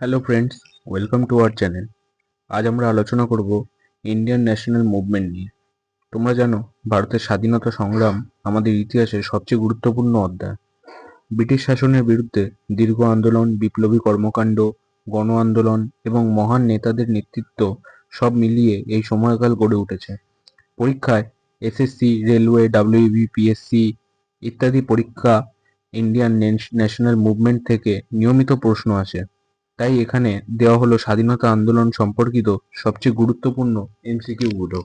Hello friends welcome to our channel আজ আমরা আলোচনা করব ইন্ডিয়ান ন্যাশনাল মুভমেন্ট নিয়ে। তোমরা জানো, ভারতের স্বাধীনতা সংগ্রাম আমাদের ইতিহাসের সবচেয়ে গুরুত্বপূর্ণ অধ্যায়। ব্রিটিশ শাসনের বিরুদ্ধে দীর্ঘ আন্দোলন, বিপ্লবী কর্মকাণ্ড, গণ আন্দোলন এবং মহান নেতাদের নেতৃত্ব সব মিলিয়ে এই সময়কাল গড়ে উঠেছে। পরীক্ষায় এসএসসি রেলওয়ে ডাব্লিউবি পিএসসি ইত্যাদি পরীক্ষা ইন্ডিয়ান ন্যাশনাল মুভমেন্ট থেকে নিয়মিত প্রশ্ন আসে। তাই এখানে দেওয়া হলো স্বাধীনতা আন্দোলন সম্পর্কিত সবচেয়ে গুরুত্বপূর্ণ এমসিকিউ গুলো,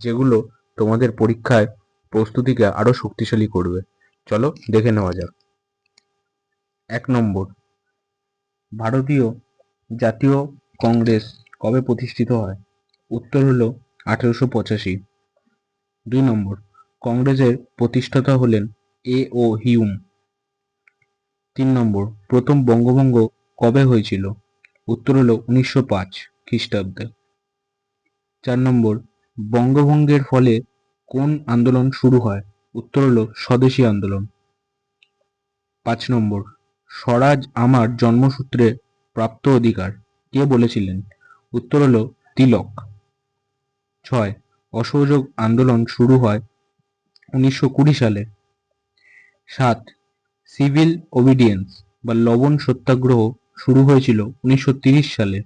যেগুলো তোমাদের পরীক্ষায় প্রস্তুতিকে আরও শক্তিশালী করবে। চলো দেখে নেওয়া যাক। এক নম্বর, ভারতীয় জাতীয় কংগ্রেস কবে প্রতিষ্ঠিত হয়? উত্তর হলো আঠেরোশো পঁচাশি। দুই নম্বর, কংগ্রেসের প্রতিষ্ঠাতা হলেন এ ও হিউম। তিন নম্বর, প্রথম বঙ্গভঙ্গ কবে হয়েছিল? উত্তর হলো উনিশশো পাঁচ খ্রিস্টাব্দে। চার নম্বর, বঙ্গভঙ্গের ফলে কোন আন্দোলন শুরু হয়? উত্তর হলো স্বদেশী আন্দোলন। পাঁচ নম্বর, স্বরাজ আমার জন্মসূত্রে প্রাপ্ত অধিকার। কে বলেছিলেন? উত্তর হলো তিলক। ছয়, অসহযোগ আন্দোলন শুরু হয় উনিশশো কুড়ি সালে। সাত, সিভিল ওবিডিয়েন্স বা লবণ সত্যাগ্রহ শুরু হয়েছিল উনিশশো সালে।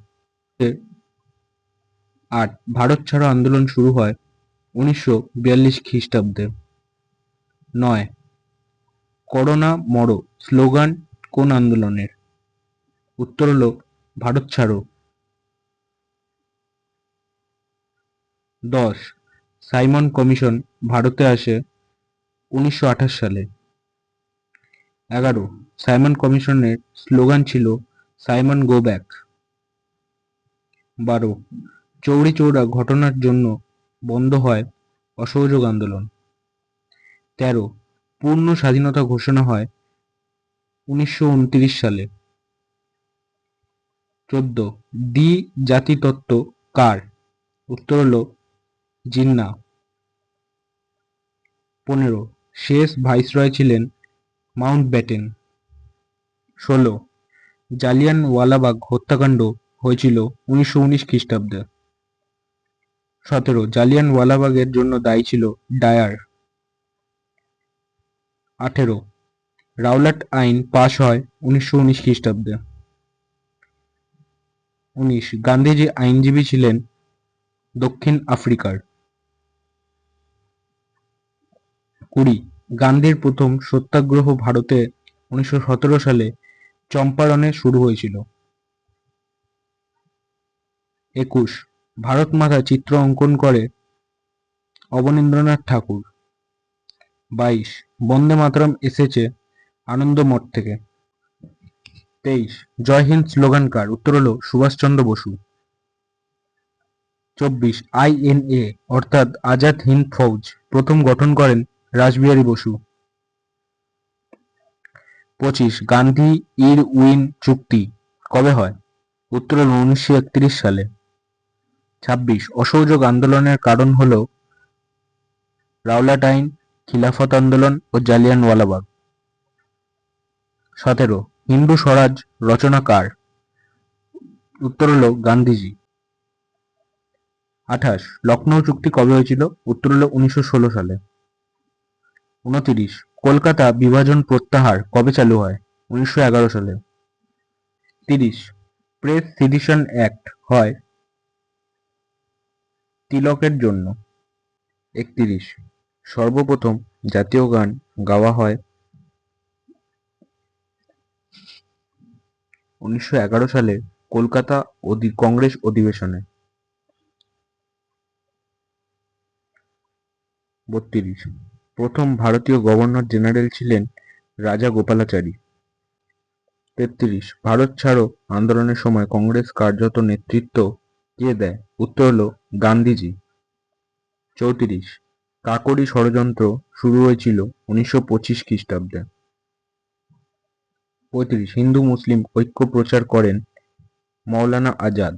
আট ভারত ছাড়ো আন্দোলন শুরু হয় উনিশশো বিয়াল্লিশ খ্রিস্টাব্দে। নয়, করোনা মরো স্লোগান কোন আন্দোলনের? উত্তর হলো, ভারত ছাড়ো। দশ, সাইমন কমিশন ভারতে আসে উনিশশো আঠাশ সালে। এগারো, সাইমন কমিশনের স্লোগান ছিল সাইমন গো ব্যাক বারো, চৌরি চৌরা ঘটনার জন্য বন্ধ হয় অসহযোগ আন্দোলন। তেরো, পূর্ণ স্বাধীনতা ঘোষণা হয় উনিশশো উনত্রিশ সালে। চোদ্দ ডি জাতিতত্ত্ব কার? উত্তর হলো জিন্না। পনেরো, শেষ ভাইসরয় ছিলেন মাউন্ট ব্যাটেন ষোলো জালিয়ান ওয়ালাবাগ হত্যাকাণ্ড হয়েছিল উনিশশো উনিশ খ্রিস্টাব্দে। সতেরো জালিয়ান ওয়ালাবাগের জন্য দায়ী ছিল ডায়ার। আঠেরো, রাওলাট আইন পাশ হয় উনিশশো উনিশ খ্রিস্টাব্দে। উনিশ, গান্ধীজি আইনজীবী ছিলেন দক্ষিণ আফ্রিকার। কুড়ি, গান্ধীর প্রথম সত্যাগ্রহ ভারতে উনিশশো সতেরো সালে চম্পারণে শুরু হয়েছিল। একুশ, ভারত মাতা চিত্র অঙ্কন করে অবনীন্দ্রনাথ ঠাকুর। বাইশ, বন্দে মাতরম এসেছে আনন্দ মঠ থেকে। তেইশ, জয় হিন্দ স্লোগানকার, উত্তর হলো সুভাষচন্দ্র বসু। চব্বিশ আইএনএ অর্থাৎ আজাদ হিন্দ ফৌজ, প্রথম গঠন করেন রাসবিহারী বসু। পঁচিশ, গান্ধী ইর উইন চুক্তি কবে হয়? উত্তর হল উনিশশো একত্রিশ সালে। ছাব্বিশ, অসহযোগ আন্দোলনের কারণ হল রাওলাট আইন খিলাফত আন্দোলন ও জালিয়ানওয়ালাবাগ। সতেরো, হিন্দু স্বরাজ রচনা কার? উত্তর হল গান্ধীজি। আঠাশ লখনৌ চুক্তি কবে হয়েছিল? উত্তর হল উনিশশো ষোলো সালে। উনতিরিশ কলকাতা বিভাজন প্রত্যাহার কবে চালু হয়? উনিশশো এগারো সালে। তিরিশ, প্রেস সিডিশন অ্যাক্ট হয় তিলকের জন্য। একত্রিশ, সর্বপ্রথম জাতীয় গান গাওয়া হয় উনিশশো এগারো সালে কলকাতা কংগ্রেস অধিবেশনে। বত্রিশ প্রথম ভারতীয় গভর্নর জেনারেল ছিলেন রাজা গোপালাচারী। তেত্রিশ, ভারত ছাড়ো, আন্দোলনের সময় কংগ্রেস কার্যত নেতৃত্ব কে দেয়? উত্তর হল গান্ধীজি। চৌত্রিশ, কাকরি ষড়যন্ত্র শুরু হয়েছিল উনিশশো পঁচিশ খ্রিস্টাব্দে। পঁয়ত্রিশ, হিন্দু মুসলিম ঐক্য প্রচার করেন মৌলানা আজাদ।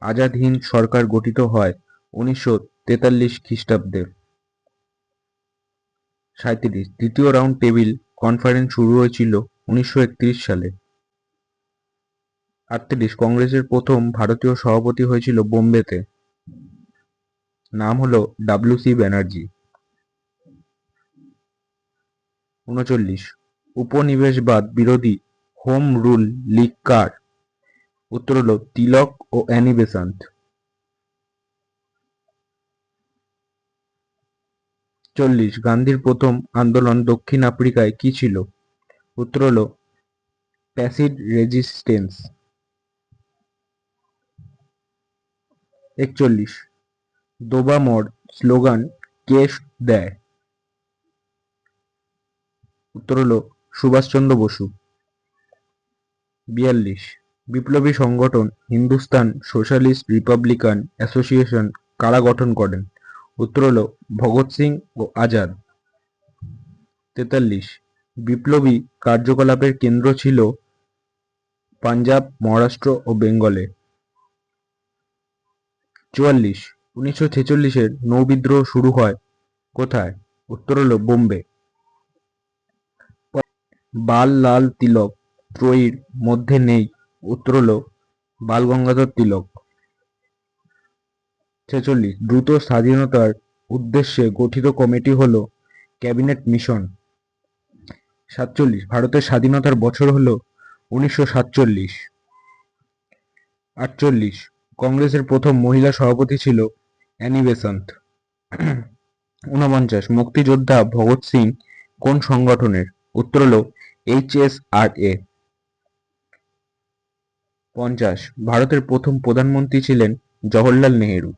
আজাদ হিন্দ সরকার গঠিত হয় উনিশশো তেতাল্লিশ খ্রিস্টাব্দে। সাঁইত্রিশ, দ্বিতীয় রাউন্ড টেবিল কনফারেন্স শুরু হয়েছিল উনিশশো একত্রিশ সালে। আটত্রিশ, কংগ্রেসের প্রথম ভারতীয় সভাপতি হয়েছিল বোম্বেতে। নাম হলো ডাব্লিউ সি ব্যানার্জি। উনচল্লিশ, উপনিবেশবাদ বিরোধী হোম রুল লীগ কার? উত্তর হলো তিলক ও অ্যানি বেসান্ত। চল্লিশ। গান্ধীর প্রথম আন্দোলন দক্ষিণ আফ্রিকায় কি ছিল? উত্তর হল, প্যাসিড রেজিস্টেন্স। একচল্লিশ। দোবা মোর স্লোগান কে দেয়? উত্তর হল, সুভাষচন্দ্র বসু। বিয়াল্লিশ। বিপ্লবী সংগঠন হিন্দুস্তান সোশ্যালিস্ট রিপাবলিকান অ্যাসোসিয়েশন কারা গঠন করেন? উত্তর হলো ভগৎ সিং ও আজাদ। তেতাল্লিশ। বিপ্লবী কার্যকলাপের কেন্দ্র ছিল পাঞ্জাব, মহারাষ্ট্র ও বেঙ্গলে। চুয়াল্লিশ। উনিশশো ছেচল্লিশের নৌবিদ্রোহ শুরু হয় কোথায়? উত্তর হলো বোম্বে। বাল লাল তিলক ত্রয়ীর মধ্যে নেই উত্তর হলো বাল গঙ্গাধর তিলক। ছেচল্লিশ, দ্রুত স্বাধীনতার উদ্দেশ্যে গঠিত কমিটি হলো ক্যাবিনেট মিশন। সাতচল্লিশ, ভারতের স্বাধীনতার বছর হলো উনিশশো সাতচল্লিশ। আটচল্লিশ, কংগ্রেসের প্রথম মহিলা সভাপতি ছিল অ্যানি বেসান্ত। ঊনপঞ্চাশ, মুক্তিযোদ্ধা ভগৎ সিং কোন সংগঠনের? উত্তর হল এইচ এস আর এ। পঞ্চাশ, ভারতের প্রথম প্রধানমন্ত্রী ছিলেন জওহরলাল নেহেরু।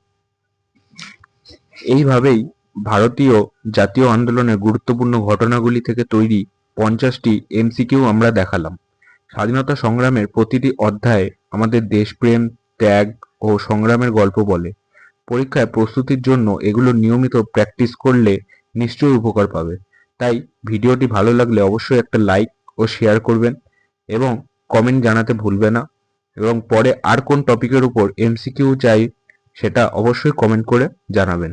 এইভাবেই ভারতীয় জাতীয় আন্দোলনের গুরুত্বপূর্ণ ঘটনাগুলি থেকে তৈরি পঞ্চাশটি এমসিকিউ আমরা দেখালাম। স্বাধীনতা সংগ্রামের প্রতিটি অধ্যায়ে আমাদের দেশপ্রেম, ত্যাগ ও সংগ্রামের গল্প বলে। পরীক্ষায় প্রস্তুতির জন্য এগুলো নিয়মিত প্র্যাকটিস করলে নিশ্চয়ই উপকার পাবে। তাই ভিডিওটি ভালো লাগলে অবশ্যই একটা লাইক ও শেয়ার করবেন এবং কমেন্ট জানাতে ভুলবে না। এবং পরে আর কোন টপিকের উপর এমসিকিউ চাই সেটা অবশ্যই কমেন্ট করে জানাবেন।